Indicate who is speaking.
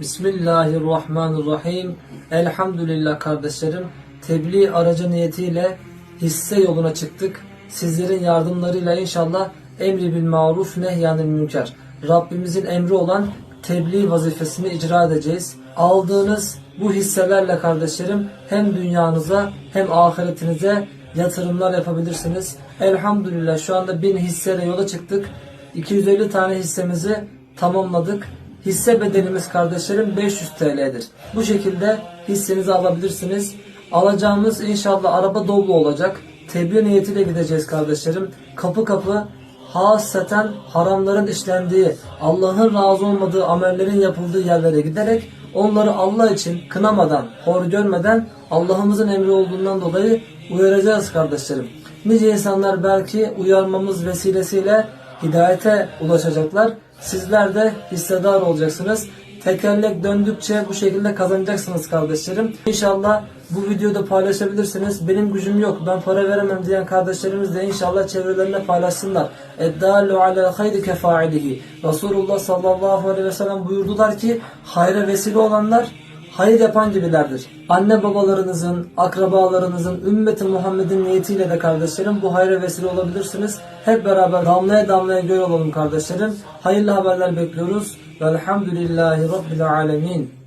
Speaker 1: Bismillahirrahmanirrahim. Elhamdülillah kardeşlerim. Tebliğ aracı niyetiyle hisse yoluna çıktık. Sizlerin yardımlarıyla inşallah emri bil maruf nehyanil münker. Rabbimizin emri olan tebliğ vazifesini icra edeceğiz. Aldığınız bu hisselerle kardeşlerim hem dünyanıza hem ahiretinize yatırımlar yapabilirsiniz. Elhamdülillah şu anda 1000 hisseyle yola çıktık. 250 tane hissemizi tamamladık. Hisse bedelimiz kardeşlerim 500 TL'dir. Bu şekilde hissenizi alabilirsiniz. Alacağımız inşallah araba dolu olacak. Tebliğ niyetiyle gideceğiz kardeşlerim. Kapı kapı haseten haramların işlendiği, Allah'ın razı olmadığı amellerin yapıldığı yerlere giderek onları Allah için kınamadan, hor görmeden Allah'ımızın emri olduğundan dolayı uyaracağız kardeşlerim. Nice insanlar belki uyarmamız vesilesiyle hidayete ulaşacaklar. Sizler de hissedar olacaksınız. Tekerlek döndükçe bu şekilde kazanacaksınız kardeşlerim. İnşallah bu videoda paylaşabilirsiniz. Benim gücüm yok ben para veremem diyen kardeşlerimiz de inşallah çevrelerine paylaşsınlar. Eddalu alel hayri kefailihi. Resulullah sallallahu aleyhi ve sellem buyurdular ki hayra vesile olanlar hayır yapan gibilerdir. Anne babalarınızın, akrabalarınızın, ümmeti Muhammed'in niyetiyle de kardeşlerim bu hayra vesile olabilirsiniz. Hep beraber damlaya damlaya göl olalım kardeşlerim. Hayırlı haberler bekliyoruz. Velhamdülillahi Rabbil alemin.